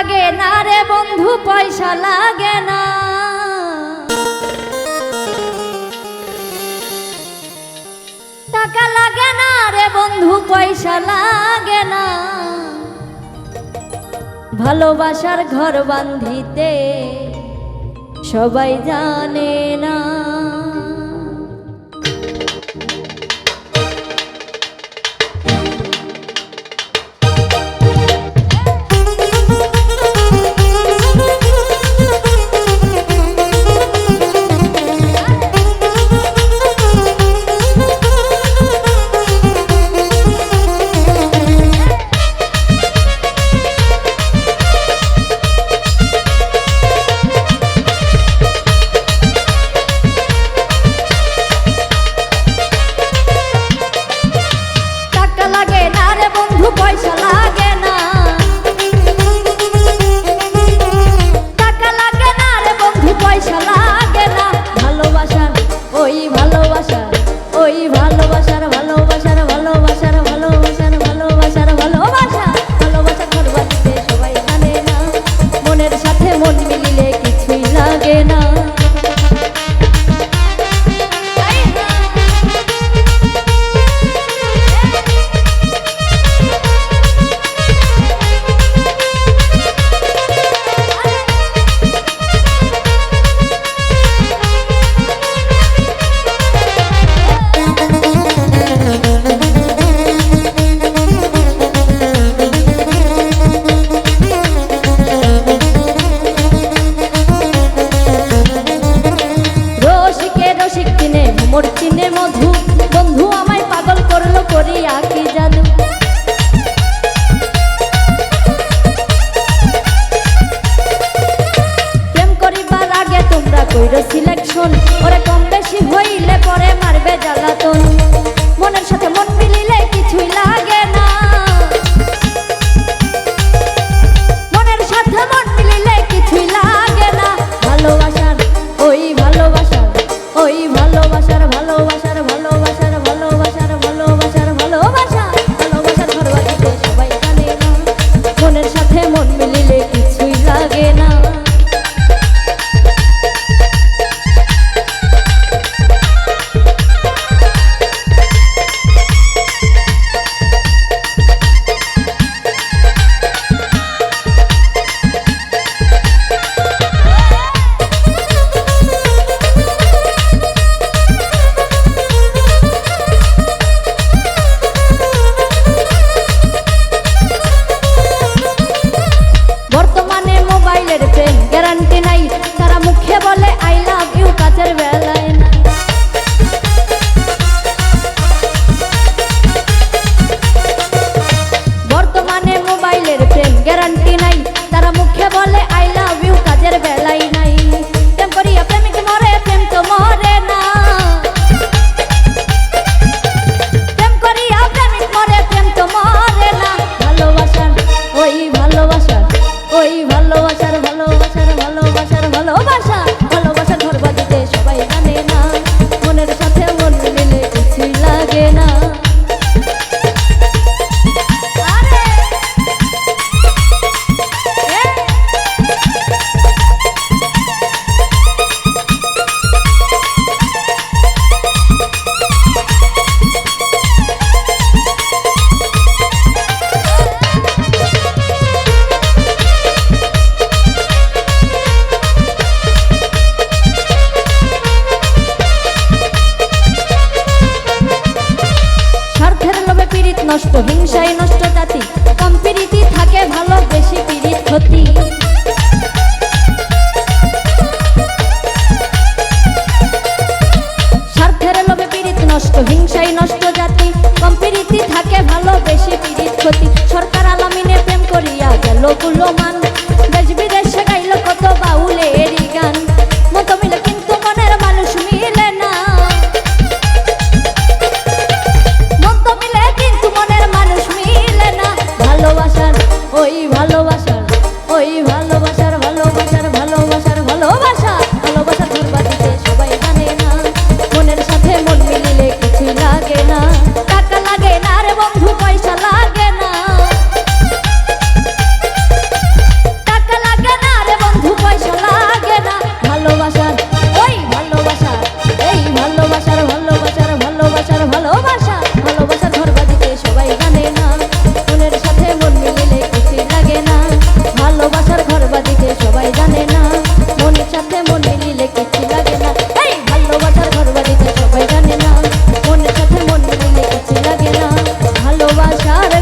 লাগে না রে বন্ধু, পয়সা লাগে না। টাকা লাগে না রে বন্ধু, পয়সা লাগে না। ভালোবাসার ঘর বান্ধিতে সবাই জানে না। বেশি হইলে পরে মারবে জ্বালা। জাতি। কম থাকে ভালো, বেশি পীড়িত ক্ষতি। স্বার্থের লোভে পীড়িত নষ্ট হিংসাই নষ্ট জাতি। কম থাকে ভালো, বেশি পীড়িত ক্ষতি। সরকার আলামিনে প্রেম করিয়া গেলগুলো মান hoy va ভালোবাসার